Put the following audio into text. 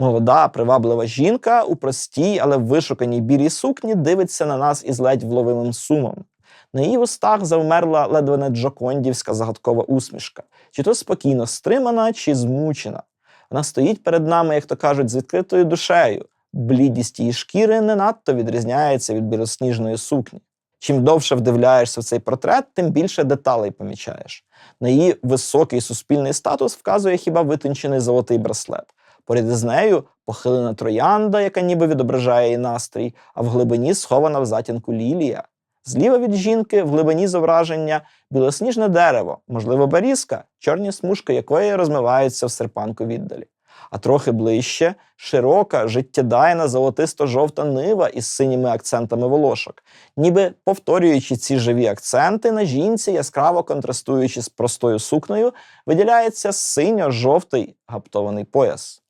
Молода, приваблива жінка у простій, але вишуканій білій сукні дивиться на нас із ледь вловимим сумом. На її устах завмерла ледве не джокондівська загадкова усмішка, чи то спокійно стримана, чи змучена. Вона стоїть перед нами, як то кажуть, з відкритою душею. Блідість її шкіри не надто відрізняється від білосніжної сукні. Чим довше вдивляєшся в цей портрет, тим більше деталей помічаєш. На її високий суспільний статус вказує хіба витончений золотий браслет. Поряд із нею похилена троянда, яка ніби відображає її настрій, а в глибині схована в затінку лілія. Зліва від жінки в глибині зображення білосніжне дерево, можливо, берізка, чорні смужки якої розмиваються в серпанку віддалі. А трохи ближче широка, життєдайна золотисто-жовта нива із синіми акцентами волошок, ніби повторюючи ці живі акценти, на жінці, яскраво контрастуючи з простою сукнею, виділяється синьо-жовтий гаптований пояс.